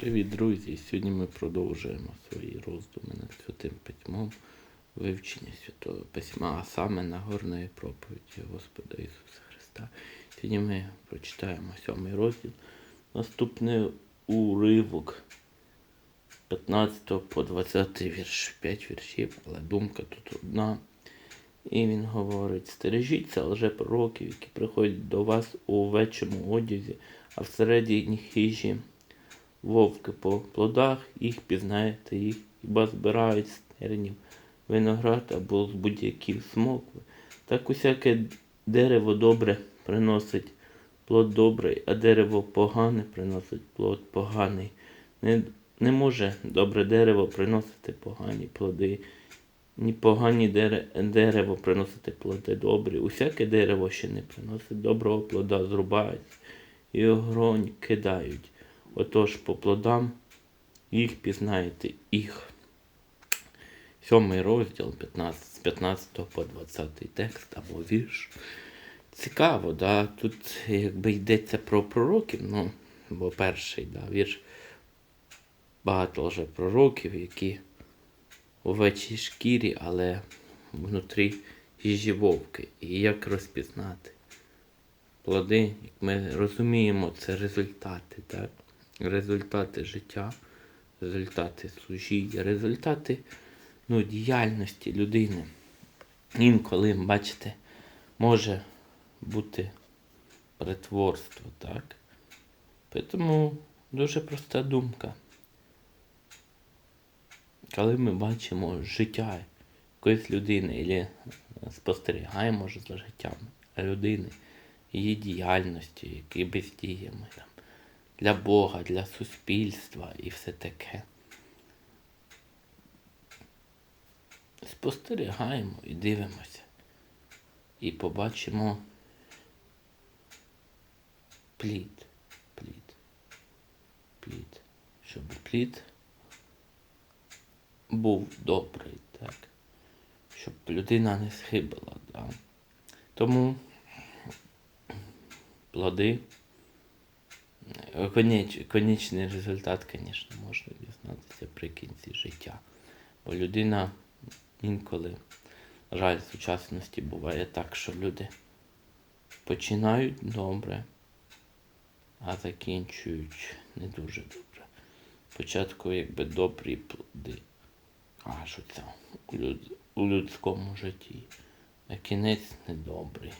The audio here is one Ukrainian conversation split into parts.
Привіт, друзі! Сьогодні ми продовжуємо свої роздуми над святим письмом, вивчення святого письма, а саме Нагорної проповіді Господа Ісуса Христа. Сьогодні ми прочитаємо сьомий розділ. Наступний уривок 15 по 20 вірш, 5 віршів, але думка тут одна. І він говорить: стережіться лжепророків, які приходять до вас у овечому одязі, а всередині хижі вовки по плодах, їх пізнаєте їх, хіба збирають з тернів виноград або з будь-яких смокви. Так усяке дерево добре приносить плод добрий, а дерево погане приносить плод поганий. Не, не може добре дерево приносити погані плоди, ні погані дере, дерево приносити плоди добрі. Усяке дерево, що не приносить доброго плода, зрубають і огонь кидають. Отож по плодам їх пізнаєте їх. Сьомий розділ 15, з 15 по 20 текст або вірш. Цікаво, да? тут якби йдеться про пророків, ну, бо перший да, вірш багато вже пророків, які у овечій шкірі, але внутрі їжі вовки. І як розпізнати? Плоди, як ми розуміємо, це результати, так? Результати життя, результати служіння, результати ну, діяльності людини. Інколи, бачите, може бути притворство, так? Тому дуже проста думка. Коли ми бачимо життя якоїсь людини, або спостерігаємо за життям людини, її діяльності, бездіями там, для Бога, для суспільства і все таке. Спостерігаємо і дивимося. І побачимо плід, плід, плід, щоб плід був добрий, так? Щоб людина не схибила. Да? Тому плоди. Коніч, конічний результат, звісно, можна дізнатися при кінці життя. Бо людина інколи, жаль, сучасності буває так, що люди починають добре, а закінчують не дуже добре. Спочатку якби добрі плоди, а що це у, люд, у людському житті, а кінець недобрий.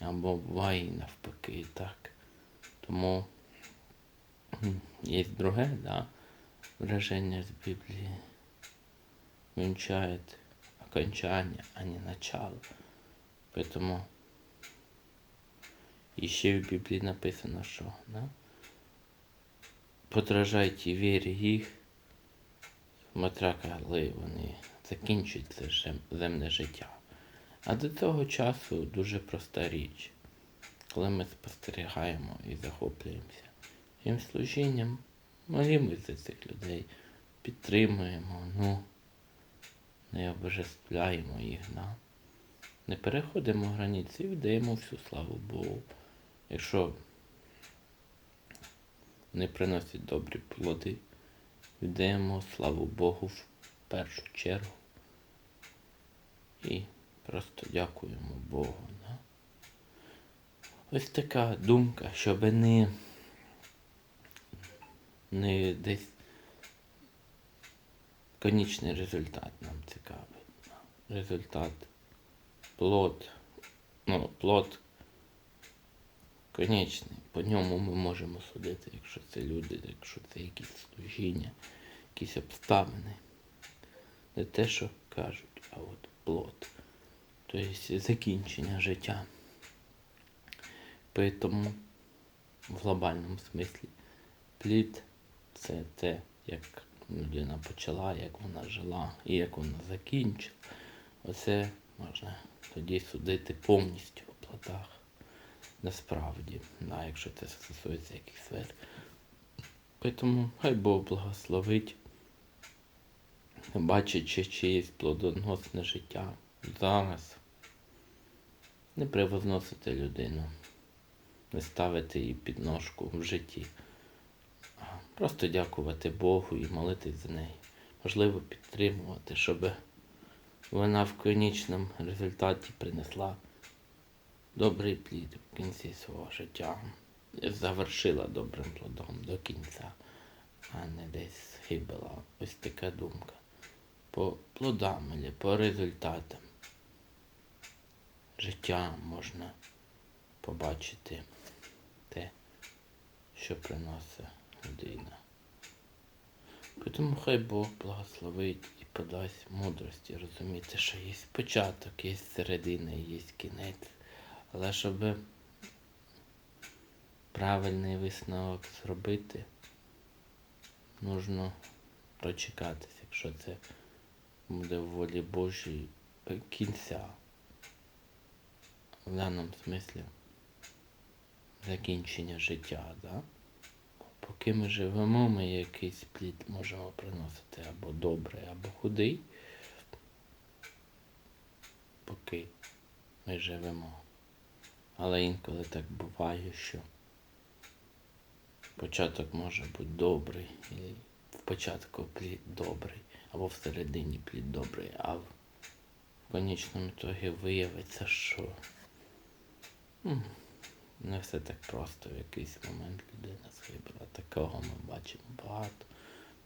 Або буває навпаки, так. Тому є друге, да, выражение з Біблії. Венчает окончание, а не начало. Поэтому і ще в Біблії написано, що да? подражайте вірі їх, смотря коли вони закінчують це земне життя. А до цього часу дуже проста річ коли ми спостерігаємо і захоплюємося їм служінням, молімось за цих людей, підтримуємо, ну, не обожествляємо їх, да? не переходимо границі і віддаємо всю славу Богу. Якщо не приносять добрі плоди, віддаємо славу Богу в першу чергу і просто дякуємо Богу. Да? Ось така думка, щоб не, не десь конічний результат нам цікавий. Результат плод. Ну, плод конечний. По ньому ми можемо судити, якщо це люди, якщо це якісь служіння, якісь обставини. Не те, що кажуть, а от плод. Тобто закінчення життя. Поэтому в глобальному смислі плід це те, як людина почала, як вона жила і як вона закінчила. Оце можна тоді судити повністю у плодах. Насправді, да, якщо це стосується якихось сфер. Тому хай Бог благословить, бачачи чиєсь плодоносне життя зараз. Не превозносити людину не ставити її під ножку в житті. Просто дякувати Богу і молитись за неї. Можливо, підтримувати, щоб вона в конічному результаті принесла добрий плід в кінці свого життя. Завершила добрим плодом до кінця, а не десь схибила. Ось така думка. По плодам по результатам життя можна побачити те, що приносить людина. Тому хай Бог благословить і подасть мудрості розуміти, що є початок, є середина, є кінець. Але щоб правильний висновок зробити, нужно прочекатися, якщо це буде в волі Божій е, кінця. В даному смислі закінчення життя, да? Поки ми живемо, ми якийсь плід можемо приносити або добрий, або худий. Поки ми живемо. Але інколи так буває, що початок може бути добрий, і в початку плід добрий, або всередині плід добрий, а в конечному ітогі виявиться, що м, не все так просто. В якийсь момент людина схибила. Такого ми бачимо багато.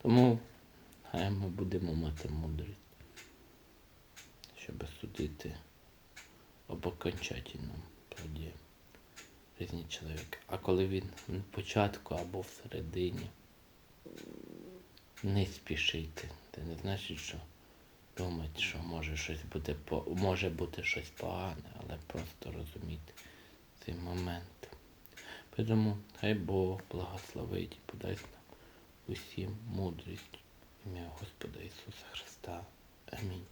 Тому хай ми будемо мати мудрість, щоб судити об окончательному плоді різні чоловіка. А коли він на початку або всередині, не спішити. Це не значить, що думати, що може щось по може бути щось погане, але просто розуміти цей момент. Тому хай Бог благословить і подасть нам усім мудрість ім'я Господа Ісуса Христа. Амінь.